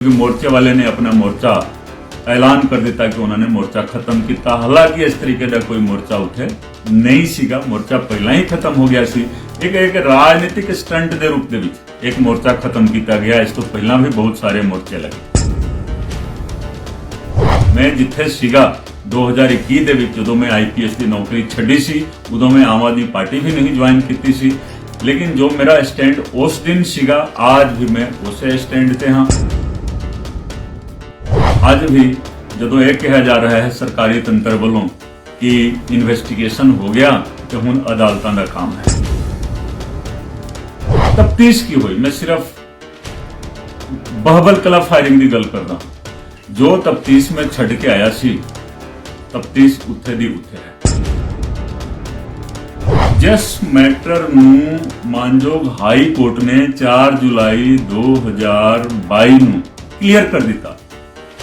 ਕਿਉਂਕਿ ਮੋਰਚੇ ਵਾਲੇ ਨੇ ਆਪਣਾ ਮੋਰਚਾ ਐਲਾਨ ਕਰ ਦਿੱਤਾ ਕਿ ਉਹਨਾਂ ਨੇ ਮੋਰਚਾ ਖਤਮ ਕੀਤਾ ਹਾਲਾਂਕਿ ਇਸ ਤਰੀਕੇ ਦਾ ਕੋਈ ਮੋਰਚਾ ਉੱਥੇ ਨਹੀਂ ਸੀਗਾ ਮੋਰਚਾ ਪਹਿਲਾਂ ਹੀ ਖਤਮ ਹੋ ਗਿਆ ਸੀ ਇੱਕ ਇੱਕ ਰਾਜਨੀਤਿਕ ਸਟੰਟ ਦੇ ਰੂਪ ਦੇ ਵਿੱਚ ਇੱਕ ਮੋਰਚਾ ਖਤਮ ਕੀਤਾ ਗਿਆ ਇਸ ਤੋਂ ਪਹਿਲਾਂ ਵੀ ਬਹੁਤ ਸਾਰੇ ਮੋਰਚੇ ਲੱਗੇ ਮੈਂ ਜਿੱਥੇ ਸੀਗਾ 2021 ਦੇ ਵਿੱਚ ਜਦੋਂ ਮੈਂ ਆਈਪੀਐਸ ਦੀ ਨੌਕਰੀ ਛੱਡੀ ਸੀ ਉਦੋਂ ਮੈਂ ਆਮ ਆਦਮੀ ਪਾਰਟੀ ਵੀ ਨਹੀਂ ਜੁਆਇਨ ਕੀਤੀ ਸੀ ਲੇਕਿਨ ਜੋ ਮੇਰਾ ਸਟੈਂਡ ਉਸ ਦਿਨ ਸੀਗਾ ਅੱਜ ਵੀ ਮੈਂ ਉਸੇ ਸਟੈਂਡ ਤੇ ਹਾਂ ਅੱਜ ਵੀ ਜਦੋਂ ਇਹ ਕਿਹਾ ਜਾ ਰਿਹਾ ਹੈ ਸਰਕਾਰੀ ਤੰਤਰ ਵੱਲੋਂ ਕਿ ਇਨਵੈਸਟੀਗੇਸ਼ਨ ਹੋ ਗਿਆ ਤੇ ਹੁਣ ਅਦਾਲਤਾਂ ਦਾ ਕੰਮ ਹੈ। ਤਫਤੀਸ਼ ਕੀ ਹੋਈ? ਮੈਂ ਸਿਰਫ ਬਹਬਲ ਕਲਾ ਫਾਇਰਿੰਗ ਦੀ ਗੱਲ ਕਰਦਾ ਜੋ ਤਫਤੀਸ਼ ਮੈਂ ਛੱਡ ਕੇ ਆਇਆ ਸੀ, ਤਫਤੀਸ਼ ਉੱਥੇ ਦੀ ਉੱਥੇ ਹੈ। ਜਿਸ ਮੈਟਰ ਨੂੰ ਮਾਨਯੋਗ ਹਾਈ ਕੋਰਟ ਨੇ 4 ਜੁਲਾਈ 2022 ਨੂੰ ਕਲੀਅਰ ਕਰ ਦਿੱਤਾ।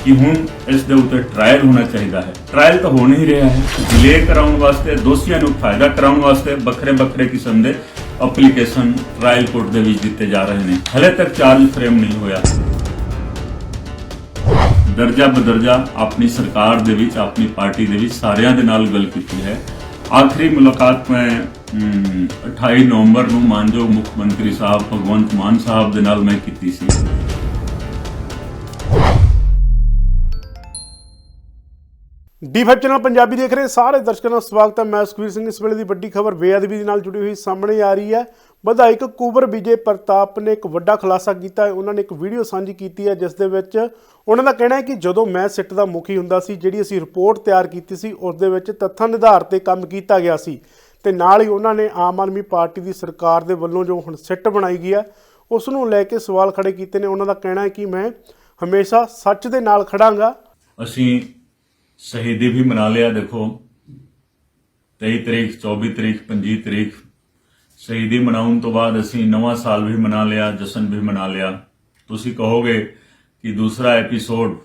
ਕਿ ਹੁਣ ਇਸ ਦੇ ਉੱਤੇ ਟ੍ਰਾਇਲ ਹੋਣਾ ਚਾਹੀਦਾ ਹੈ। ਟ੍ਰਾਇਲ ਤਾਂ ਹੋ ਨਹੀਂ ਰਿਹਾ ਹੈ। ਡਿਲੇ ਕਰਾਉਣ ਵਾਸਤੇ ਦੋਸ਼ੀਆਂ ਨੂੰ ਫਾਇਦਾ ਕਰਾਉਣ ਵਾਸਤੇ ਵੱਖਰੇ ਵੱਖਰੇ ਕਿਸਮ ਦੇ ਐਪਲੀਕੇਸ਼ਨ ਟ੍ਰਾਇਲ ਕੋਰਟ ਦੇ ਵਿੱਚ ਦਿੱਤੇ ਜਾ ਰਹੇ ਨੇ। ਹਲੇ ਤੱਕ ਚਾਰਜ ਫਰੇਮ ਨਹੀਂ ਹੋਇਆ। ਦਰਜਾ ਬਦਰਜਾ ਆਪਣੀ ਸਰਕਾਰ ਦੇ ਵਿੱਚ ਆਪਣੀ ਪਾਰਟੀ ਦੇ ਵਿੱਚ ਸਾਰਿਆਂ ਦੇ ਨਾਲ ਗੱਲ ਕੀਤੀ ਹੈ। ਆਖਰੀ ਮੁਲਾਕਾਤ ਮੈਂ ਅਮ, 28 ਨਵੰਬਰ ਨੂੰ ਮਾਨਯੋਗ ਮੁੱਖ ਮੰਤਰੀ ਸਾਹਿਬ ਭਗਵੰਤ ਮਾਨ ਸਾਹਿਬ ਦੇ ਨਾਲ ਮੈਂ ਕੀਤੀ ਸੀ। ਡੀ5 ਚੈਨਲ ਪੰਜਾਬੀ ਦੇਖ ਰਹੇ ਸਾਰੇ ਦਰਸ਼ਕਾਂ ਦਾ ਸਵਾਗਤ ਹੈ। ਮੈਂ ਸੁਖਵੀਰ ਸਿੰਘ। ਇਸ ਵੇਲੇ ਦੀ ਵੱਡੀ ਖਬਰ ਬੇਅਦਬੀ ਦੇ ਨਾਲ ਜੁੜੀ ਹੋਈ ਸਾਹਮਣੇ ਆ ਰਹੀ ਹੈ। ਵਿਧਾਇਕ ਕੁਬਰ ਵਿਜੇ ਪ੍ਰਤਾਪ ਨੇ ਇੱਕ ਵੱਡਾ ਖੁਲਾਸਾ ਕੀਤਾ ਹੈ। ਉਹਨਾਂ ਨੇ ਇੱਕ ਵੀਡੀਓ ਸਾਂਝੀ ਕੀਤੀ ਹੈ, ਜਿਸ ਦੇ ਵਿੱਚ ਉਹਨਾਂ ਦਾ ਕਹਿਣਾ ਹੈ ਕਿ ਜਦੋਂ ਮੈਂ ਸਿੱਟ ਦਾ ਮੁਖੀ ਹੁੰਦਾ ਸੀ, ਜਿਹੜੀ ਅਸੀਂ ਰਿਪੋਰਟ ਤਿਆਰ ਕੀਤੀ ਸੀ, ਉਸ ਦੇ ਵਿੱਚ ਤੱਥਾਂ ਦੇ ਆਧਾਰ ਤੇ ਕੰਮ ਕੀਤਾ ਗਿਆ ਸੀ। ਤੇ ਨਾਲ ਹੀ ਉਹਨਾਂ ਨੇ ਆਮ ਆਦਮੀ ਪਾਰਟੀ ਦੀ ਸਰਕਾਰ ਦੇ ਵੱਲੋਂ ਜੋ ਹੁਣ ਸਿੱਟ ਬਣਾਈ ਗਈ ਹੈ, ਉਸ ਨੂੰ ਲੈ ਕੇ ਸਵਾਲ ਖੜੇ ਕੀਤੇ ਨੇ। ਉਹਨਾਂ ਦਾ ਕਹਿਣਾ ਹੈ ਕਿ ਮੈਂ ਹਮੇਸ਼ਾ ਸੱਚ ਦੇ ਨਾਲ ਖੜਾਂਗਾ। ਅਸੀਂ ਸ਼ਹੀਦੀ ਵੀ ਮਨਾ ਲਿਆ, ਦੇਖੋ। 23 ਤਰੀਕ 24 ਤਰੀਕ 25 ਤਰੀਕ, ਸ਼ਹੀਦੀ ਮਨਾਉਣ ਤੋਂ ਬਾਅਦ ਅਸੀਂ ਨਵਾਂ ਸਾਲ ਵੀ ਮਨਾ ਲਿਆ, ਜਸ਼ਨ ਵੀ ਮਨਾ ਲਿਆ। ਤੁਸੀਂ ਕਹੋਗੇ ਕਿ ਦੂਸਰਾ ਐਪੀਸੋਡ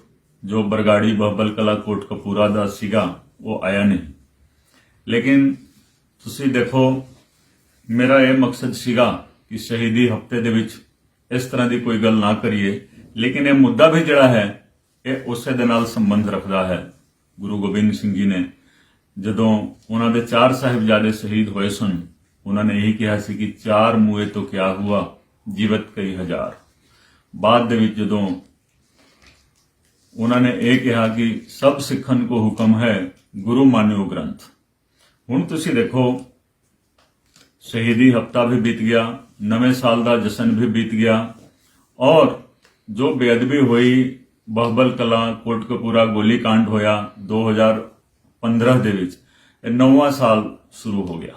ਜੋ ਬਰਗਾੜੀ ਬਹਬਲ ਕਲਾ ਕੋਟ ਕਪੂਰਾ ਦਾ ਸੀਗਾ, ਉਹ ਆਇਆ ਨਹੀਂ। ਲੇਕਿਨ ਤੁਸੀਂ ਦੇਖੋ, ਮੇਰਾ ਇਹ ਮਕਸਦ ਸੀਗਾ ਕਿ ਸ਼ਹੀਦੀ ਹਫ਼ਤੇ ਦੇ ਵਿੱਚ ਇਸ ਤਰ੍ਹਾਂ ਦੀ ਕੋਈ ਗੱਲ ਨਾ ਕਰੀਏ। ਲੇਕਿਨ ਇਹ ਮੁੱਦਾ ਵੀ ਜਿਹੜਾ ਹੈ, ਇਹ ਉਸੇ ਦੇ ਨਾਲ ਸੰਬੰਧ ਰੱਖਦਾ ਹੈ। ਗੁਰੂ ਗੋਬਿੰਦ ਸਿੰਘ ਜੀ ਨੇ, ਜਦੋਂ ਉਹਨਾਂ ਦੇ ਚਾਰ ਸਾਹਿਬਜ਼ਾਦੇ ਸ਼ਹੀਦ ਹੋਏ ਸਨ, ਉਹਨਾਂ ਨੇ ਇਹੀ ਕਿਹਾ ਸੀ ਕਿ ਚਾਰ ਮੂਏ ਤੋਂ ਕਿਆ ਹੁਆ, ਜੀਵਤ ਕਈ ਹਜ਼ਾਰ। ਬਾਅਦ ਦੇ ਵਿੱਚ ਜਦੋਂ ਉਹਨਾਂ ਨੇ ਇਹ ਕਿਹਾ ਕਿ ਸਭ ਸਿੱਖਣ ਕੋ ਹੁਕਮ ਹੈ, ਗੁਰੂ ਮਾਨਿਓ ਗ੍ਰੰਥ। ਹੁਣ ਤੁਸੀਂ ਦੇਖੋ, ਸ਼ਹੀਦੀ ਹਫਤਾ ਵੀ ਬੀਤ ਗਿਆ, ਨਵੇਂ ਸਾਲ ਦਾ ਜਸ਼ਨ ਵੀ ਬੀਤ ਗਿਆ, ਔਰ ਜੋ ਬੇਅਦਬੀ ਹੋਈ ਬਹਬਲ ਕਲਾ ਕੋਟਕਪੂਰਾ ਗੋਲੀकांड ਹੋਇਆ 2015 ਦੇ ਵਿੱਚ ਇਹ ਨੌਵਾਂ ਸਾਲ ਸ਼ੁਰੂ ਹੋ ਗਿਆ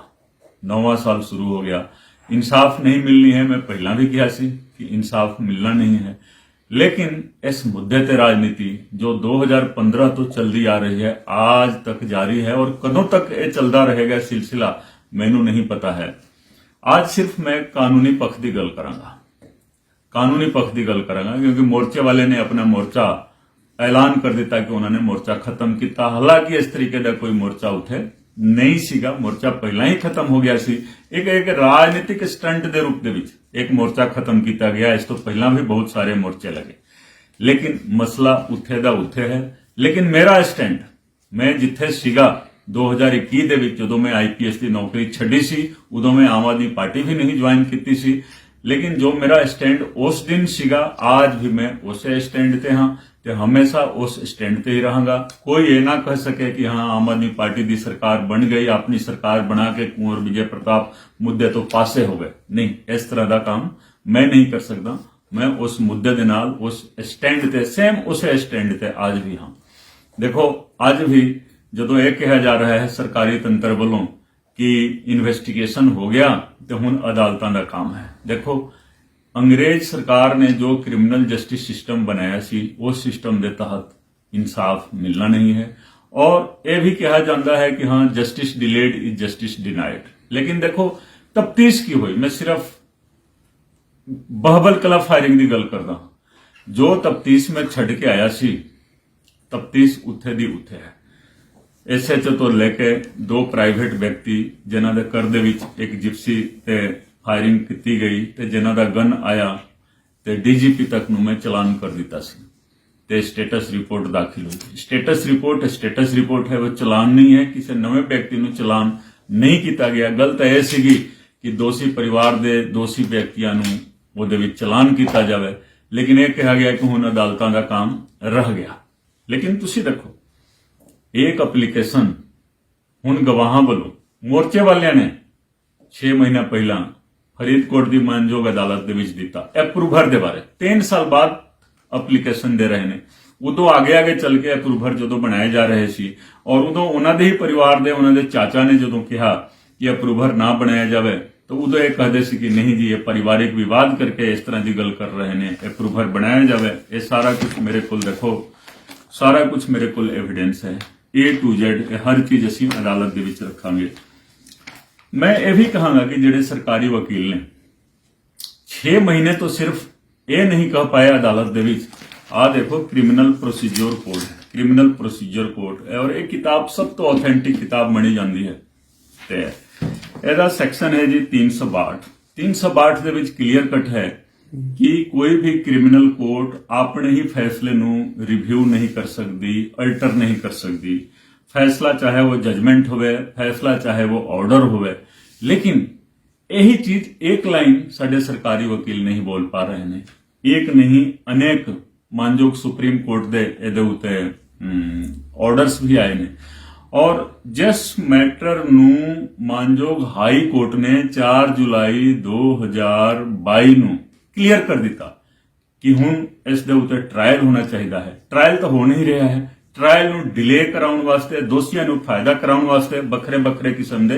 ਨੌਵਾਂ ਸਾਲ ਸ਼ੁਰੂ ਹੋ ਗਿਆ ਇਨਸਾਫ ਨਹੀਂ ਮਿਲਣੀ ਹੈ ਮੈਂ ਪਹਿਲਾਂ ਵੀ ਕਿਹਾ ਸੀ ਕਿ ਇਨਸਾਫ ਮਿਲਣਾ ਨਹੀਂ ਹੈ ਲੇਕਿਨ ਇਸ ਮੁੱਦੇ ਤੇ ਰਾਜਨੀਤੀ ਜੋ 2015 ਤੋਂ ਚੱਲਦੀ ਆ ਰਹੀ ਹੈ ਅੱਜ ਤੱਕ ਜਾਰੀ ਹੈ ਔਰ ਕਦੋਂ ਤੱਕ ਇਹ ਚੱਲਦਾ ਰਹੇਗਾ ਸਿਲਸਿਲਾ ਮੈਨੂੰ ਨਹੀਂ ਪਤਾ ਹੈ ਅੱਜ ਸਿਰਫ ਮੈਂ ਕਾਨੂੰਨੀ ਪੱਖ ਦੀ ਗੱਲ ਕਰਾਂਗਾ ਕਾਨੂੰਨੀ ਪੱਖ ਦੀ ਗੱਲ ਕਰਾਂਗਾ ਕਿਉਂਕਿ ਮੋਰਚੇ ਵਾਲੇ ਨੇ ਆਪਣਾ ਮੋਰਚਾ ਐਲਾਨ ਕਰ ਦਿੱਤਾ ਕਿ ਉਹਨਾਂ ਨੇ ਮੋਰਚਾ ਖਤਮ ਕੀਤਾ ਹਾਲਾਂਕਿ ਇਸ ਤਰੀਕੇ ਦਾ ਕੋਈ ਮੋਰਚਾ ਉੱਥੇ ਨਹੀਂ ਸੀਗਾ ਮੋਰਚਾ ਪਹਿਲਾਂ ਹੀ ਖਤਮ ਹੋ ਗਿਆ ਸੀ ਇੱਕ ਇੱਕ ਰਾਜਨੀਤਿਕ ਸਟੰਟ ਦੇ ਰੂਪ ਦੇ ਵਿੱਚ ਇੱਕ ਮੋਰਚਾ ਖਤਮ ਕੀਤਾ ਗਿਆ ਇਸ ਤੋਂ ਪਹਿਲਾਂ ਵੀ ਬਹੁਤ ਸਾਰੇ ਮੋਰਚੇ ਲੱਗੇ ਲੇਕਿਨ ਮਸਲਾ ਉੱਥੇ ਦਾ ਉੱਥੇ ਹੈ ਲੇਕਿਨ ਮੇਰਾ ਸਟੈਂਡ ਮੈਂ ਜਿੱਥੇ ਸੀਗਾ 2021 ਦੇ ਵਿੱਚ ਜਦੋਂ ਮੈਂ ਆਈਪੀਐਸ ਦੀ ਨੌਕਰੀ ਛੱਡੀ ਸੀ ਉਦੋਂ ਮੈਂ ਆਮ ਆਦਮੀ ਪਾਰਟੀ ਵੀ ਨਹੀਂ ਜੁਆਇਨ ਕੀਤੀ ਸੀ ਲੇਕਿਨ ਜੋ ਮੇਰਾ ਸਟੈਂਡ ਉਸ ਦਿਨ ਸੀਗਾ ਅੱਜ ਵੀ ਮੈਂ ਉਸੇ ਸਟੈਂਡ ਤੇ ਹਾਂ ਤੇ ਹਮੇਸ਼ਾ ਉਸ ਸਟੈਂਡ ਤੇ ਹੀ ਰਹਾਂਗਾ। ਕੋਈ ਇਹ ਨਾ ਕਹਿ ਸਕੇ ਕਿ ਹਾਂ, ਆਮ ਆਦਮੀ ਪਾਰਟੀ ਦੀ ਸਰਕਾਰ ਬਣ ਗਈ, ਆਪਣੀ ਸਰਕਾਰ ਬਣਾ ਕੇ ਕੁੰਵਰ ਵਿਜੇ ਪ੍ਰਤਾਪ ਮੁੱਦੇ ਤੋਂ ਪਾਸੇ ਹੋ ਗਏ ਨਹੀਂ, ਇਸ ਤਰ੍ਹਾਂ ਦਾ ਕੰਮ ਮੈਂ ਨਹੀਂ ਕਰ ਸਕਦਾ। ਮੈਂ ਉਸ ਮੁੱਦੇ ਦੇ ਨਾਲ ਉਸ ਸਟੈਂਡ ਤੇ ਸੇਮ ਉਸੇ ਸਟੈਂਡ ਤੇ ਅੱਜ ਵੀ ਹਾਂ। ਦੇਖੋ, ਅੱਜ ਵੀ ਜਦੋਂ ਇਹ ਕਿਹਾ ਜਾ ਰਿਹਾ ਹੈ ਸਰਕਾਰੀ ਤੰਤਰ ਵੱਲੋਂ ਕਿ ਇਨਵੈਸਟੀਗੇਸ਼ਨ ਹੋ ਗਿਆ ਤੇ ਹੁਣ ਅਦਾਲਤਾਂ ਦਾ ਕੰਮ ਹੈ ਦੇਖੋ ਅੰਗਰੇਜ਼ ਸਰਕਾਰ ਨੇ ਜੋ ਕ੍ਰਿਮੀਨਲ ਜਸਟਿਸ ਸਿਸਟਮ ਬਣਾਇਆ ਸੀ ਉਸ ਸਿਸਟਮ ਦੇ ਤਹਿਤ ਇਨਸਾਫ ਮਿਲਣਾ ਨਹੀਂ ਹੈ ਔਰ ਇਹ ਵੀ ਕਿਹਾ ਜਾਂਦਾ ਹੈ ਕਿ ਹਾਂ justice delayed is justice denied ਲੇਕਿਨ ਦੇਖੋ ਤਫਤੀਸ਼ ਕੀ ਹੋਈ ਮੈਂ ਸਿਰਫ ਬਹਬਲ ਕਲਾ ਫਾਇਰਿੰਗ ਦੀ ਗੱਲ ਕਰਦਾ ਜੋ ਤਫਤੀਸ਼ ਮੈਂ ਛੱਡ ਕੇ ਆਇਆ ਸੀ ਤਫਤੀਸ਼ ਉੱਥੇ ਦੀ ਉੱਥੇ ਹੈ ਐਸਐਚਓ ਤੋਂ ਲੈ ਕੇ ਦੋ ਪ੍ਰਾਈਵੇਟ ਵਿਅਕਤੀ, ਜਿਨ੍ਹਾਂ ਦੇ ਘਰ ਦੇ ਵਿੱਚ ਇੱਕ ਜਿਪਸੀ ਤੇ ਫਾਇਰਿੰਗ ਕੀਤੀ ਗਈ ਤੇ ਜਿਨ੍ਹਾਂ ਦਾ ਗਨ ਆਇਆ ਤੇ ਡੀਜੀਪੀ ਤੱਕ ਨੂੰ ਮੈਂ ਚਲਾਨ ਕਰ ਦਿੱਤਾ ਸੀ ਤੇ ਸਟੇਟਸ ਰਿਪੋਰਟ ਦਾਖਲ ਹੋਈ। ਸਟੇਟਸ ਰਿਪੋਰਟ ਸਟੇਟਸ ਰਿਪੋਰਟ ਹੈ, ਉਹ ਚਲਾਨ ਨਹੀਂ ਹੈ, ਕਿਸੇ ਨਵੇਂ ਵਿਅਕਤੀ ਨੂੰ ਚਲਾਨ ਨਹੀਂ ਕੀਤਾ ਗਿਆ। ਗਲਤ ਇਹ ਸੀਗੀ ਕਿ ਦੋਸ਼ੀ ਪਰਿਵਾਰ ਦੇ ਦੋਸ਼ੀ ਵਿਅਕਤੀਆਂ ਨੂੰ ਉਹਦੇ ਵਿੱਚ ਚਲਾਨ ਕੀਤਾ ਜਾਵੇ, ਲੇਕਿਨ ਇਹ ਕਿਹਾ ਗਿਆ ਕਿ ਹੁਣ ਅਦਾਲਤਾਂ ਦਾ ਕੰਮ ਰਹਿ ਗਿਆ। ਲੇਕਿਨ ਤੁਸੀਂ ਦੇਖੋ ਇੱਕ ਐਪਲੀਕੇਸ਼ਨ ਹੁਣ ਗਵਾਹਾਂ ਵੱਲੋਂ ਮੋਰਚੇ ਵਾਲਿਆਂ ਨੇ 6 ਮਹੀਨਾ ਪਹਿਲਾਂ ਫਰੀਦਕੋਟ ਦੀ ਮਾਨਯੋਗ ਅਦਾਲਤ ਦੇ ਵਿੱਚ ਦਿੱਤਾ ਅਪਰੂਵਰ ਦੇ ਬਾਰੇ 3 ਸਾਲ ਬਾਅਦ ਐਪਲੀਕੇਸ਼ਨ ਦੇ ਰਹੇ ਨੇ ਉਦੋਂ ਆਗੇ ਆਗੇ ਚੱਲ ਕੇ ਅਪਰੂਵਰ ਜਦੋਂ ਬਣਾਏ ਜਾ ਰਹੇ ਸੀ ਔਰ ਉਦੋਂ ਉਹਨਾਂ ਦੇ ਹੀ ਪਰਿਵਾਰ ਦੇ ਉਹਨਾਂ ਦੇ ਚਾਚਾ ਨੇ ਜਦੋਂ ਕਿਹਾ ਕਿ ਅਪਰੂਵਰ ਨਾ ਬਣਾਇਆ ਜਾਵੇ ਤਾਂ ਉਦੋਂ ਇਹ ਕਹਦੇ ਸੀ ਕਿ ਨਹੀਂ ਜੀ ਇਹ ਪਰਿਵਾਰਿਕ ਵਿਵਾਦ ਕਰਕੇ ਇਸ ਤਰ੍ਹਾਂ ਦੀ ਗੱਲ ਕਰ ਰਹੇ ਨੇ ਅਪਰੂਵਰ ਬਣਾਇਆ ਜਾਵੇ ਇਹ ਸਾਰਾ ਕੁਝ ਮੇਰੇ ਕੋਲ ਦੇਖੋ ਸਾਰਾ ਕੁਝ ਮੇਰੇ ਕੋਲ ਐਵੀਡੈਂਸ ਹੈ A to Z ਹਰ ਚੀਜ਼ ਅਸੀਂ ਅਦਾਲਤ ਦੇ ਵਿੱਚ ਰੱਖਾਂਗੇ। ਮੈਂ ਇਹ ਵੀ ਕਹਾਂਗਾ ਕਿ ਜਿਹੜੇ ਸਰਕਾਰੀ ਵਕੀਲ ਨੇ 6 ਮਹੀਨੇ ਤੋਂ ਸਿਰਫ ਇਹ ਨਹੀਂ ਕਹਿ ਪਾਏ ਅਦਾਲਤ ਦੇ ਵਿੱਚ ਆਹ ਦੇਖੋ criminal procedure code criminal procedure code ਔਰ ਇਹ ਕਿਤਾਬ ਸਭ ਤੋਂ ਆਥੈਂਟਿਕ ਕਿਤਾਬ ਮੰਨੀ ਜਾਂਦੀ ਹੈ। ਤੇ ਇਹਦਾ ਸੈਕਸ਼ਨ ਹੈ ਜੀ 362 362 ਦੇ ਵਿੱਚ ਕਲੀਅਰ ਕੱਟ ਹੈ। ਕਿ ਕੋਈ ਵੀ ਕ੍ਰਿਮੀਨਲ ਕੋਰਟ ਆਪਣੇ ਹੀ ਫੈਸਲੇ ਨੂੰ ਰਿਵਿਊ ਨਹੀਂ ਕਰ ਸਕਦੀ, ਅਲਟਰ ਨਹੀਂ ਕਰ ਸਕਦੀ। ਫੈਸਲਾ ਚਾਹੇ ਉਹ ਜਜਮੈਂਟ ਹੋਵੇ, ਫੈਸਲਾ ਚਾਹੇ ਉਹ ਆਰਡਰ ਹੋਵੇ। ਲੇਕਿਨ ਇਹੀ ਚੀਜ਼, ਇੱਕ ਲਾਈਨ ਸਾਡੇ ਸਰਕਾਰੀ ਵਕੀਲ ਨਹੀਂ ਬੋਲ ਪਾ ਰਹੇ ਨੇ। ਇੱਕ ਨਹੀਂ, ਅਨੇਕ ਮਾਨਯੋਗ ਸੁਪਰੀਮ ਕੋਰਟ ਦੇ ਇਹਦੇ ਉਤੇ ਆਰਡਰਸ ਵੀ ਆਏ ਨੇ। ਔਰ ਜਿਸ ਮੈਟਰ ਨੂੰ ਮਾਨਯੋਗ ਹਾਈ ਕੋਰਟ ਨੇ 4 ਜੁਲਾਈ 2022 ਨੂੰ ਕਲੀਅਰ ਕਰ ਦਿੱਤਾ ਕਿ ਹੁਣ ਇਸ ਦੇ ਉੱਤੇ ਟ੍ਰਾਇਲ ਹੋਣਾ ਚਾਹੀਦਾ ਹੈ। ਟ੍ਰਾਇਲ ਤਾਂ ਹੋ ਨਹੀਂ ਰਿਹਾ ਹੈ। ਟ੍ਰਾਇਲ ਨੂੰ ਡਿਲੇ ਕਰਾਉਣ ਵਾਸਤੇ, ਦੋਸ਼ੀਆਂ ਨੂੰ ਫਾਇਦਾ ਕਰਾਉਣ ਵਾਸਤੇ ਵੱਖਰੇ ਵੱਖਰੇ ਕਿਸਮ ਦੇ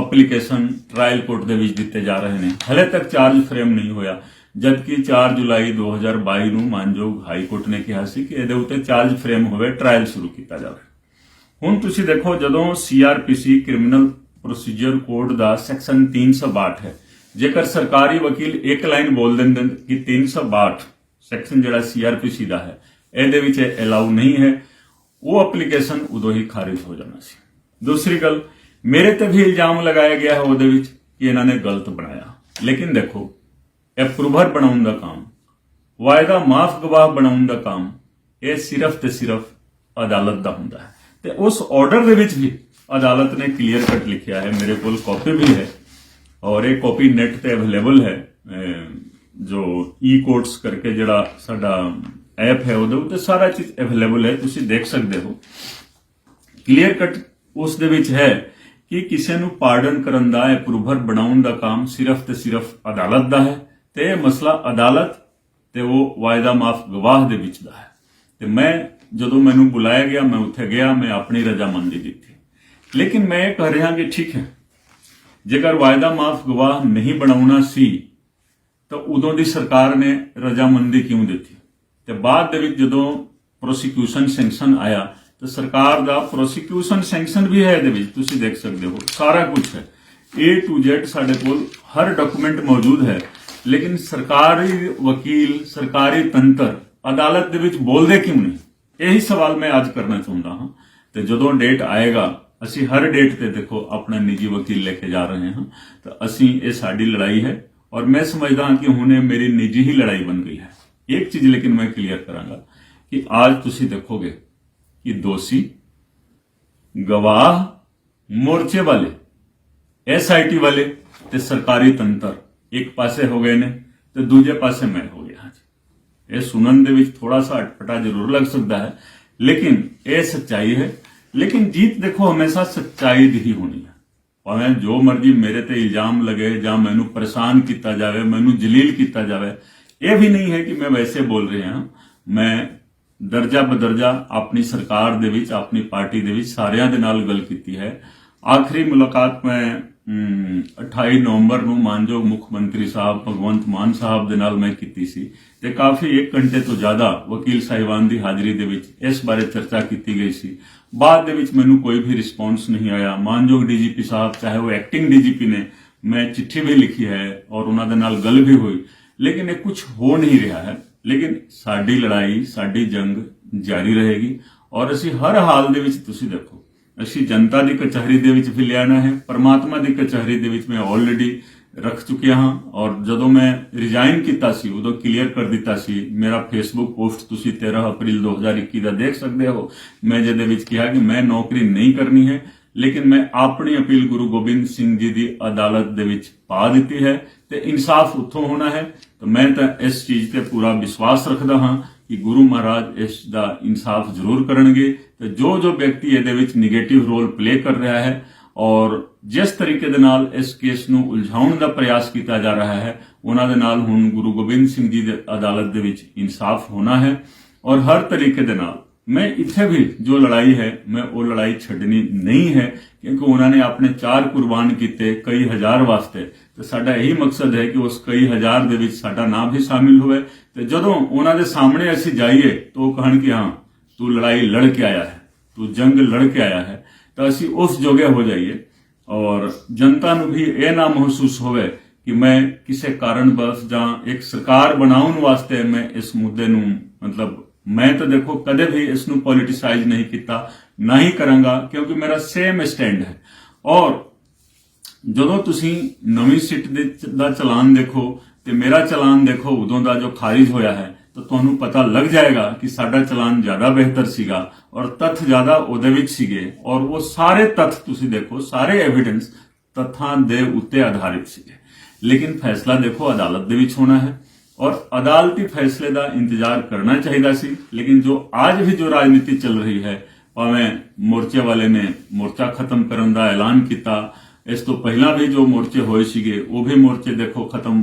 ਐਪਲੀਕੇਸ਼ਨ ਟ੍ਰਾਇਲ ਕੋਰਟ ਦੇ ਵਿੱਚ ਦਿੱਤੇ ਜਾ ਰਹੇ ਨੇ। ਹਲੇ ਤੱਕ ਚਾਰਜ ਫਰੇਮ ਨਹੀਂ ਹੋਇਆ। ਜਦਕਿ 4 ਜੁਲਾਈ 2022 ਨੂੰ ਮਾਨਯੋਗ ਹਾਈ ਕੋਰਟ ਨੇ ਕਿਹਾ ਸੀ ਕਿ ਇਹਦੇ ਉੱਤੇ ਚਾਰਜ ਫਰੇਮ ਹੋਵੇ ਟ੍ਰਾਇਲ ਸ਼ੁਰੂ ਕੀਤਾ ਜਾਵੇ। ਹੁਣ ਤੁਸੀਂ ਦੇਖੋ, ਜਦੋਂ ਸੀਆਰਪੀਸੀ ਕ੍ਰਿਮੀਨਲ ਪ੍ਰੋਸੀਜਰ ਕੋਡ ਦਾ ਸੈਕਸ਼ਨ 362 ਹੈ ਜੇਕਰ ਸਰਕਾਰੀ ਵਕੀਲ ਇੱਕ ਲਾਈਨ ਬੋਲ ਦਿੰਦੇ ਨੇ ਕਿ 362 ਸੈਕਸ਼ਨ ਜਿਹੜਾ ਸੀਆਰਪੀਸੀ ਦਾ ਹੈ, ਇਹਦੇ ਵਿੱਚ ਅਲਾਉ ਨਹੀਂ ਹੈ, ਉਹ ਐਪਲੀਕੇਸ਼ਨ ਉਦੋਂ ਹੀ ਖਾਰਿਜ ਹੋ ਜਾਣਾ ਸੀ। ਦੂਸਰੀ ਗੱਲ, ਮੇਰੇ ਤੇ ਵੀ ਇਲਜ਼ਾਮ ਲਗਾਇਆ ਗਿਆ ਹੈ ਉਹਦੇ ਵਿੱਚ ਕਿ ਇਹਨਾਂ ਨੇ ਗਲਤ ਬਣਾਇਆ। ਲੇਕਿਨ ਦੇਖੋ ਅਪਰੂਵਰ ਬਣਾਉਣ ਦਾ ਕੰਮ, ਵਾਅਦਾ ਮਾਫ ਗਵਾਹ ਬਣਾਉਣ ਦਾ ਕੰਮ, ਇਹ ਸਿਰਫ ਤੇ ਸਿਰਫ ਅਦਾਲਤ ਦਾ ਹੁੰਦਾ ਹੈ। ਤੇ ਉਸ ਆਰਡਰ ਦੇ ਵਿੱਚ ਵੀ ਅਦਾਲਤ ਨੇ ਕਲੀਅਰ ਕੱਟ ਲਿਖਿਆ ਹੈ, ਮੇਰੇ ਕੋਲ ਕਾਪੀ ਵੀ ਹੈ। ਔਰ ਇਹ ਕਾਪੀ ਨੈਟ ਤੇ ਅਵੇਲੇਬਲ ਹੈ ਜੋ ਈ ਕੋਰਟਸ ਕਰਕੇ ਜਿਹੜਾ ਸਾਡਾ ਐਪ ਹੈ ਉਹਦੇ ਉੱਤੇ ਸਾਰਾ ਚੀਜ਼ ਅਵੇਲੇਬਲ ਹੈ, ਤੁਸੀਂ ਦੇਖ ਸਕਦੇ ਹੋ। ਕਲੀਅਰ ਕੱਟ ਉਸ ਦੇ ਵਿੱਚ ਹੈ ਕਿ ਕਿਸੇ ਨੂੰ ਪਾਰਡਨ ਕਰਨ ਦਾ ਅਪਰੂਵਰ ਬਣਾਉਣ ਦਾ ਕੰਮ ਸਿਰਫ ਤੇ ਸਿਰਫ ਅਦਾਲਤ ਦਾ ਹੈ ਤੇ ਇਹ ਮਸਲਾ ਅਦਾਲਤ ਤੇ ਉਹ ਵਾਇਦਾ ਮਾਫ ਗਵਾਹ ਦੇ ਵਿੱਚ ਦਾ ਹੈ। ਤੇ ਮੈਂ ਜਦੋਂ ਮੈਨੂੰ ਬੁਲਾਇਆ ਗਿਆ, ਮੈਂ ਉੱਥੇ ਗਿਆ, ਮੈਂ ਆਪਣੀ ਰਜ਼ਾਮੰਦੀ ਦਿੱਤੀ। ਲੇਕਿਨ ਮੈਂ ਇਹ ਕਹਿ ਰਿਹਾ ਕਿ ਠੀਕ ਹੈ ਜੇਕਰ ਵਾਅਦਾ ਮਾਫ ਗਵਾਹ ਨਹੀਂ ਬਣਾਉਣਾ ਸੀ, ਤਾਂ ਉਦੋਂ ਦੀ ਸਰਕਾਰ ਨੇ ਰਜ਼ਾਮੰਦੀ ਕਿਉਂ ਦਿੱਤੀ? ਤੇ ਬਾਅਦ ਦੇ ਵਿੱਚ ਜਦੋਂ ਪ੍ਰੋਸੀਕਿਊਸ਼ਨ ਸੈਂਕਸ਼ਨ ਆਇਆ, ਤਾਂ ਸਰਕਾਰ ਦਾ ਪ੍ਰੋਸੀਕਿਊਸ਼ਨ ਸੈਂਕਸ਼ਨ ਵੀ ਹੈ ਇਹਦੇ ਵਿੱਚ, ਤੁਸੀਂ ਦੇਖ ਸਕਦੇ ਹੋ, ਸਾਰਾ ਕੁਝ ਹੈ। A to Z ਸਾਡੇ ਕੋਲ ਹਰ ਡਾਕੂਮੈਂਟ ਮੌਜੂਦ ਹੈ, ਲੇਕਿਨ ਸਰਕਾਰੀ ਵਕੀਲ, ਸਰਕਾਰੀ ਤੰਤਰ ਅਦਾਲਤ ਦੇ ਵਿੱਚ ਬੋਲਦੇ ਕਿਉਂ ਨਹੀਂ? ਇਹੀ ਸਵਾਲ ਮੈਂ ਅੱਜ ਕਰਨਾ ਚਾਹੁੰਦਾ ਹਾਂ, ਤੇ ਜਦੋਂ ਡੇਟ ਆਏਗਾ ਅਸੀਂ ਹਰ ਡੇਟ ਤੇ ਦੇਖੋ ਆਪਣਾ ਨਿੱਜੀ ਵਕੀਲ ਲੈ ਕੇ ਜਾ ਰਹੇ ਹਾਂ ਤਾਂ ਅਸੀਂ ਇਹ ਸਾਡੀ ਲੜਾਈ ਹੈ ਔਰ ਮੈਂ ਸਮਝਦਾ ਹਾਂ ਕਿ ਹੁਣ ਇਹ ਮੇਰੀ ਨਿੱਜੀ ਹੀ ਲੜਾਈ ਬਣ ਗਈ ਹੈ ਇੱਕ ਚੀਜ਼ ਲੇਕਿਨ ਮੈਂ ਕਲੀਅਰ ਕਰਾਂਗਾ ਕਿ ਅੱਜ ਤੁਸੀਂ ਦੇਖੋਗੇ ਕਿ ਦੋਸ਼ੀ ਗਵਾਹ ਮੋਰਚੇ ਵਾਲੇ ਐਸਆਈਟੀ ਵਾਲੇ ਤੇ ਸਰਕਾਰੀ ਤੰਤਰ ਇੱਕ ਪਾਸੇ ਹੋ ਗਏ ਨੇ ਤੇ ਦੂਜੇ ਪਾਸੇ ਮੈਂ ਹੋ ਗਿਆ ਹਾਂ ਜੀ ਇਹ ਸੁਣਨ ਦੇ ਵਿੱਚ ਥੋੜਾ ਸਾ ਅਟਪਟਾ ਜ਼ਰੂਰ ਲੱਗ ਸਕਦਾ ਹੈ ਲੇਕਿਨ ਇਹ ਸੱਚਾਈ ਹੈ ਲੇਕਿਨ ਜੀਤ ਦੇਖੋ, ਹਮੇਸ਼ਾ ਸੱਚਾਈ ਦੀ ਹੀ ਹੋਣੀ ਹੈ। ਭਾਵੇਂ ਜੋ ਮਰਜ਼ੀ ਮੇਰੇ ਤੇ ਇਲਜ਼ਾਮ ਲਗੇ ਜਾਂ ਮੈਨੂੰ ਪਰੇਸ਼ਾਨ ਕੀਤਾ ਜਾਵੇ, ਮੈਨੂੰ ਜਲੀਲ ਕੀਤਾ ਜਾਵੇ, ਇਹ ਵੀ ਨਹੀਂ ਹੈ ਕਿ ਮੈਂ ਵੈਸੇ ਬੋਲ ਰਿਹਾ ਹਾਂ। ਮੈਂ ਦਰਜਾ ਬਦਰਜਾ ਆਪਣੀ ਸਰਕਾਰ ਦੇ ਵਿੱਚ, ਆਪਣੀ ਪਾਰਟੀ ਦੇ ਵਿੱਚ ਸਾਰਿਆਂ ਦੇ ਨਾਲ ਗੱਲ ਕੀਤੀ ਹੈ। ਆਖਰੀ ਮੁਲਾਕਾਤ ਮੈਂ 28 ਨਵੰਬਰ ਨੂੰ ਮਾਨਯੋਗ ਮੁੱਖ ਮੰਤਰੀ ਸਾਹਿਬ ਭਗਵੰਤ ਮਾਨ ਸਾਹਿਬ ਦੇ ਨਾਲ ਮੈਂ ਕੀਤੀ ਸੀ ਤੇ ਕਾਫੀ 1 ਘੰਟੇ ਤੋਂ ਜ਼ਿਆਦਾ ਵਕੀਲ ਸਾਹਿਬਾਨ ਦੀ ਹਾਜ਼ਰੀ ਦੇ ਵਿੱਚ ਇਸ ਬਾਰੇ ਚਰਚਾ ਕੀਤੀ ਗਈ ਸੀ। ਬਾਅਦ ਦੇ ਵਿੱਚ ਮੈਨੂੰ ਕੋਈ ਵੀ ਰਿਸਪੌਂਸ ਨਹੀਂ ਆਇਆ। ਮਾਨਯੋਗ ਡੀਜੀਪੀ ਸਾਹਿਬ, ਚਾਹੇ ਉਹ ਐਕਟਿੰਗ ਡੀਜੀਪੀ ਨੇ, ਮੈਂ ਚਿੱਠੀ ਵੀ ਲਿਖੀ ਹੈ ਔਰ ਉਹਨਾਂ ਦੇ ਨਾਲ ਗੱਲ ਵੀ ਹੋਈ। ਲੇਕਿਨ ਇਹ ਕੁਝ ਹੋ ਨਹੀਂ ਰਿਹਾ ਹੈ। ਲੇਕਿਨ ਸਾਡੀ ਲੜਾਈ, ਸਾਡੀ ਜੰਗ ਜਾਰੀ ਰਹੇਗੀ ਔਰ ਅਸੀਂ ਹਰ ਹਾਲ ਦੇ ਵਿੱਚ ਤੁਸੀਂ ਦੇਖੋ। ਅਸੀਂ ਜਨਤਾ ਦੀ ਕਚਹਿਰੀ ਦੇ ਵਿੱਚ ਵੀ ਲਿਆਣਾ ਹੈ, ਪਰਮਾਤਮਾ ਦੀ ਕਚਹਿਰੀ ਦੇ ਵਿੱਚ ਮੈਂ ਆਲਰੇਡੀ ਰੱਖ ਚੁੱਕਿਆ ਹਾਂ ਔਰ ਜਦੋਂ ਮੈਂ ਰਿਜ਼ਾਈਨ ਕੀਤਾ ਸੀ, ਉਦੋਂ ਕਲੀਅਰ ਕਰ ਦਿੱਤਾ ਸੀ, ਮੇਰਾ ਫੇਸਬੁੱਕ ਪੋਸਟ ਤੁਸੀਂ 13 ਅਪ੍ਰੈਲ 2021 ਦਾ ਦੇਖ ਸਕਦੇ ਹੋ। ਮੈਂ ਜਿਹਦੇ ਵਿੱਚ ਕਿਹਾ ਕਿ ਮੈਂ ਨੌਕਰੀ ਨਹੀਂ ਕਰਨੀ ਹੈ, ਲੇਕਿਨ ਮੈਂ ਆਪਣੀ ਅਪੀਲ ਗੁਰੂ ਗੋਬਿੰਦ ਸਿੰਘ ਜੀ ਦੀ ਅਦਾਲਤ ਦੇ ਵਿੱਚ ਪਾ ਦਿੱਤੀ ਹੈ ਤੇ ਇਨਸਾਫ ਉੱਥੋਂ ਹੋਣਾ ਹੈ। ਤਾਂ ਮੈਂ ਤਾਂ ਇਸ ਚੀਜ਼ ਤੇ ਪੂਰਾ ਵਿਸ਼ਵਾਸ ਰੱਖਦਾ ਹਾਂ ਕਿ ਗੁਰੂ ਮਹਾਰਾਜ ਇਸ ਦਾ ਇਨਸਾਫ ਜ਼ਰੂਰ ਕਰਨਗੇ, ਤੇ ਜੋ ਜੋ ਵਿਅਕਤੀ ਇਹਦੇ ਵਿੱਚ 네ਗੇਟਿਵ ਰੋਲ ਪਲੇ ਕਰ ਰਿਹਾ ਹੈ ਔਰ ਜਿਸ ਤਰੀਕੇ ਦੇ ਨਾਲ ਇਸ ਕੇਸ ਨੂੰ ਉਲਝਾਉਣ ਦਾ ਪ੍ਰਯਾਸ ਕੀਤਾ ਜਾ ਰਿਹਾ ਹੈ, ਉਹਨਾਂ ਦੇ ਨਾਲ ਹੁਣ ਗੁਰੂ ਗੋਬਿੰਦ ਸਿੰਘ ਜੀ ਦੀ ਅਦਾਲਤ ਦੇ ਵਿੱਚ ਇਨਸਾਫ ਹੋਣਾ ਹੈ ਔਰ ਹਰ ਤਰੀਕੇ ਦੇ ਨਾਲ ਮੈਂ ਇੱਥੇ ਵੀ ਜੋ ਲੜਾਈ ਹੈ, ਮੈਂ ਉਹ ਲੜਾਈ ਛੱਡਣੀ ਨਹੀਂ ਹੈ ਕਿਉਂਕਿ ਉਹਨਾਂ ਨੇ ਆਪਣੇ ਚਾਰ ਕੁਰਬਾਨ ਕੀਤੇ ਕਈ ਹਜ਼ਾਰ ਵਾਸਤੇ ਤੇ ਸਾਡਾ ਇਹੀ ਮਕਸਦ ਹੈ ਕਿ ਉਸ ਕਈ ਹਜ਼ਾਰ ਦੇ ਵਿੱਚ ਸਾਡਾ ਨਾਮ ਵੀ ਸ਼ਾਮਿਲ ਹੋਵੇ ਤੇ ਜਦੋਂ ਉਹਨਾਂ ਦੇ ਸਾਹਮਣੇ ਅਸੀਂ ਜਾਈਏ ਤਾਂ ਉਹ ਕਹਿਣ ਕਿ ਹਾਂ, ਤੂੰ ਲੜਾਈ ਲੜ ਕੇ ਆਇਆ ਹੈ, ਤੂੰ ਜੰਗ ਲੜ ਕੇ ਆਇਆ ਹੈ, ਤਾਂ ਅਸੀਂ ਉਸ ਜੋਗੇ ਹੋ ਜਾਈਏ ਔਰ ਜਨਤਾ ਨੂੰ ਵੀ ਇਹ ਨਾ ਮਹਿਸੂਸ ਹੋਵੇ ਕਿ ਮੈਂ ਕਿਸੇ ਕਾਰਨ ਬਸ ਜਾਂ ਇੱਕ ਸਰਕਾਰ ਬਣਾਉਣ ਵਾਸਤੇ ਮੈਂ ਇਸ ਮੁੱਦੇ ਨੂੰ, ਮਤਲਬ ਮੈਂ ਤਾਂ ਦੇਖੋ ਕਦੇ ਵੀ ਇਸ ਨੂੰ ਪੋਲਿਟਿਸਾਈਜ਼ ਨਹੀਂ ਕੀਤਾ, ਨਾ ਹੀ ਕਰਾਂਗਾ, ਕਿਉਂਕਿ ਮੇਰਾ ਸੇਮ ਸਟੈਂਡ ਹੈ। ਔਰ ਜਦੋਂ ਤੁਸੀਂ ਨਵੀਂ ਸਿੱਟ ਦੇ ਦਾ ਚਲਾਨ ਦੇਖੋ ਤੇ ਮੇਰਾ ਚਲਾਨ ਦੇਖੋ, ਉਦੋਂ ਦਾ ਜੋ ਖਾਰਿਜ ਹੋਇਆ ਹੈ, ਤਾਂ ਤੁਹਾਨੂੰ ਪਤਾ ਲੱਗ ਜਾਏਗਾ ਕਿ ਸਾਡਾ ਚਲਾਨ ਜ਼ਿਆਦਾ ਬਿਹਤਰ ਸੀਗਾ ਔਰ ਤੱਥ ਜ਼ਿਆਦਾ ਉਹਦੇ ਵਿੱਚ ਸੀਗੇ ਔਰ ਉਹ ਸਾਰੇ ਤੱਥ ਤੁਸੀਂ ਦੇਖੋ, ਸਾਰੇ ਐਵੀਡੈਂਸ ਤੱਥਾਂ ਦੇ ਉੱਤੇ ਆਧਾਰਿਤ ਸੀਗੇ। ਲੇਕਿਨ ਫੈਸਲਾ ਦੇਖੋ, ਅਦਾਲਤ ਦੇ ਵਿੱਚ ਹੋਣਾ ਹੈ ਔਰ ਅਦਾਲਤੀ ਫੈਸਲੇ ਦਾ ਇੰਤਜ਼ਾਰ ਕਰਨਾ ਚਾਹੀਦਾ ਸੀ, ਲੇਕਿਨ ਜੋ ਅੱਜ ਵੀ ਜੋ ਰਾਜਨੀਤੀ ਚੱਲ ਰਹੀ ਹੈ, ਭਾਵੇਂ ਮੋਰਚੇ ਵਾਲੇ ਨੇ ਮੋਰਚਾ ਖਤਮ ਕਰਨ ਦਾ ਐਲਾਨ ਕੀਤਾ ਇਸ ਤੋਂ ਪਹਿਲਾਂ ਵੀ ਜੋ ਮੋਰਚੇ ਹੋਏ ਸੀਗੇ, ਉਹ ਵੀ ਮੋਰਚੇ ਦੇਖੋ ਖਤਮ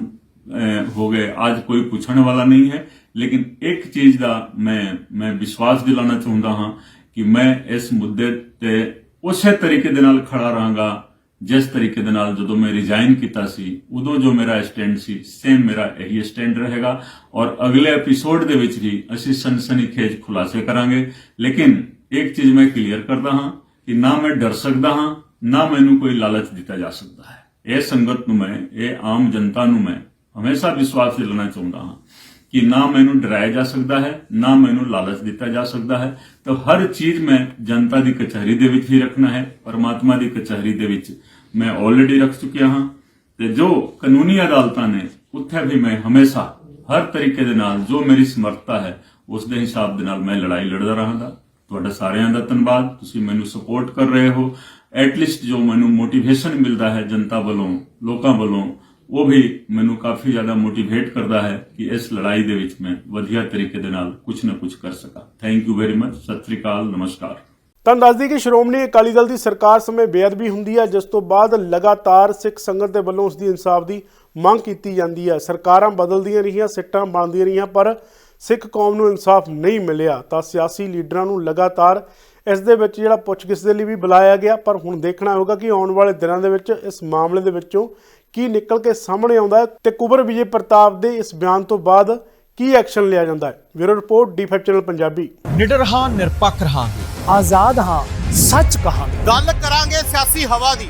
ਹੋ ਗਏ। ਅੱਜ ਕੋਈ ਪੁੱਛਣ ਵਾਲਾ ਨਹੀਂ ਹੈ। ਲੇਕਿਨ ਇੱਕ ਚੀਜ਼ ਦਾ ਮੈਂ ਮੈਂ ਵਿਸ਼ਵਾਸ ਦਿਲਾਉਣਾ ਚਾਹੁੰਦਾ ਹਾਂ ਕਿ ਮੈਂ ਇਸ ਮੁੱਦੇ ਤੇ ਉਸੇ ਤਰੀਕੇ ਦੇ ਨਾਲ ਖੜਾ ਰਹਾਂਗਾ, ਜਿਸ ਤਰੀਕੇ ਦੇ ਨਾਲ ਜਦੋਂ ਮੈਂ ਰਿਜ਼ਾਈਨ ਕੀਤਾ ਸੀ, ਉਦੋਂ ਜੋ ਮੇਰਾ ਸਟੈਂਡ ਸੀ ਸੇਮ ਮੇਰਾ ਇਹੀ ਸਟੈਂਡ ਰਹੇਗਾ। ਔਰ ਅਗਲੇ ਐਪੀਸੋਡ ਦੇ ਵਿੱਚ ਵੀ ਅਸੀਂ ਸਨਸਨੀਖੇਜ ਖੁਲਾਸੇ ਕਰਾਂਗੇ। ਲੇਕਿਨ ਇੱਕ ਚੀਜ਼ ਮੈਂ ਕਲੀਅਰ ਕਰਦਾ ਹਾਂ ਕਿ ਨਾ ਮੈਂ ਡਰ ਸਕਦਾ ਹਾਂ ਨਾ ਮੈਨੂੰ ਕੋਈ ਲਾਲਚ ਦਿੱਤਾ ਜਾ ਸਕਦਾ ਹੈ। ਇਹ ਸੰਗਤ ਨੂੰ ਮੈਂ, ਇਹ ਆਮ ਜਨਤਾ ਨੂੰ ਮੈਂ ਹਮੇਸ਼ਾ ਵਿਸ਼ਵਾਸ ਦਿਲਾਉਣਾ ਚਾਹੁੰਦਾ ਹਾਂ ਕਿ ਨਾ ਮੈਨੂੰ ਡਰਾਇਆ ਜਾ ਸਕਦਾ ਹੈ, ਨਾ ਮੈਨੂੰ ਲਾਲਚ ਦਿੱਤਾ ਜਾ ਸਕਦਾ ਹੈ। ਤਾਂ ਹਰ ਚੀਜ਼ ਮੈਂ ਜਨਤਾ ਦੀ ਕਚਹਿਰੀ ਦੇ ਵਿੱਚ ਹੀ ਰੱਖਣਾ ਹੈ, ਪਰਮਾਤਮਾ ਦੀ ਕਚਹਿਰੀ ਦੇ ਵਿੱਚ ਮੈਂ ਆਲਰੇਡੀ ਰੱਖ ਚੁੱਕਿਆ ਹਾਂ। ਤੇ ਜੋ ਕਾਨੂੰਨੀ ਅਦਾਲਤਾਂ ਨੇ, ਉੱਥੇ ਵੀ ਮੈਂ ਹਮੇਸ਼ਾ ਹਰ ਤਰੀਕੇ ਦੇ ਨਾਲ ਜੋ ਮੇਰੀ ਸਮਰੱਥਾ ਹੈ, ਉਸ ਦੇ ਹਿਸਾਬ ਦੇ ਨਾਲ ਮੈਂ ਲੜਾਈ ਲੜਦਾ ਰਹਾਂਗਾ। ਤੁਹਾਡਾ ਸਾਰਿਆਂ ਦਾ ਧੰਨਵਾਦ, ਤੁਸੀਂ ਮੈਨੂੰ ਸਪੋਰਟ ਕਰ ਰਹੇ ਹੋ। ਐਟਲੀਸਟ ਜੋ ਮੈਨੂੰ ਮੋਟੀਵੇਸ਼ਨ ਮਿਲਦਾ ਹੈ ਜਨਤਾ ਵੱਲੋਂ, ਲੋਕਾਂ ਵੱਲੋਂ, ਉਹ ਵੀ ਮੈਨੂੰ ਕਾਫੀ ਜ਼ਿਆਦਾ ਮੋਟੀਵੇਟ ਕਰਦਾ ਹੈ ਕਿ ਇਸ ਲੜਾਈ ਦੇ ਵਿੱਚ ਮੈਂ ਵਧੀਆ ਤਰੀਕੇ ਦੇ ਨਾਲ ਕੁਝ ਨਾ ਕੁਝ ਕਰ ਸਕਾਂ। Thank you very much Sat Sri ਅਕਾਲ, ਨਮਸਕਾਰ। ਤਾਂ ਦੱਸਦੀ ਕਿ ਸ਼੍ਰੋਮਣੀ ਅਕਾਲੀ ਦਲ ਦੀ ਸਰਕਾਰ ਸਮੇਂ ਬੇਅਦਬੀ ਹੁੰਦੀ ਹੈ, ਜਿਸ ਤੋਂ ਬਾਅਦ ਲਗਾਤਾਰ ਸਿੱਖ ਸੰਗਤ ਦੇ ਵੱਲੋਂ ਉਸ ਦੀ ਇਨਸਾਫ ਦੀ ਮੰਗ ਕੀਤੀ ਜਾਂਦੀ ਹੈ। ਸਰਕਾਰਾਂ ਬਦਲਦੀਆਂ ਰਹੀਆਂ, ਸਿੱਟਾਂ ਬਣਦੀਆਂ ਰਹੀਆਂ, ਪਰ ਸਿੱਖ ਕੌਮ ਨੂੰ ਇਨਸਾਫ ਨਹੀਂ ਮਿਲਿਆ। ਤਾਂ ਸਿਆਸੀ ਲੀਡਰਾਂ ਨੂੰ ਲਗਾਤਾਰ ਇਸ ਦੇ ਵਿੱਚ ਜਿਹੜਾ ਪੁੱਛਗਿੱਛ ਦੇ ਲਈ ਵੀ ਬੁਲਾਇਆ ਗਿਆ ਪਰ ਹੁਣ ਦੇਖਣਾ ਹੋਊਗਾ ਕਿ ਆਉਣ ਵਾਲੇ ਦਿਨਾਂ ਦੇ ਵਿੱਚ ਇਸ ਮਾਮਲੇ ਦੇ ਵਿੱਚੋਂ ਕੀ ਨਿਕਲ ਕੇ ਸਾਹਮਣੇ ਆਉਂਦਾ ਹੈ ਤੇ ਕੁਬਰ ਵਿਜੇ ਪ੍ਰਤਾਪ ਦੇ ਇਸ ਬਿਆਨ ਤੋਂ ਬਾਅਦ ਕੀ ਐਕਸ਼ਨ ਲਿਆ ਜਾਂਦਾ ਹੈ। Bureau report D five channel Punjabi. ਨਿਡਰ ਹਾਂ ਨਿਰਪੱਖ ਰਹਾਂਗੇ। ਆਜ਼ਾਦ ਹਾਂ ਸੱਚ ਕਹਾਂਗੇ। ਗੱਲ ਕਰਾਂਗੇ ਸਿਆਸੀ ਹਵਾ ਦੀ।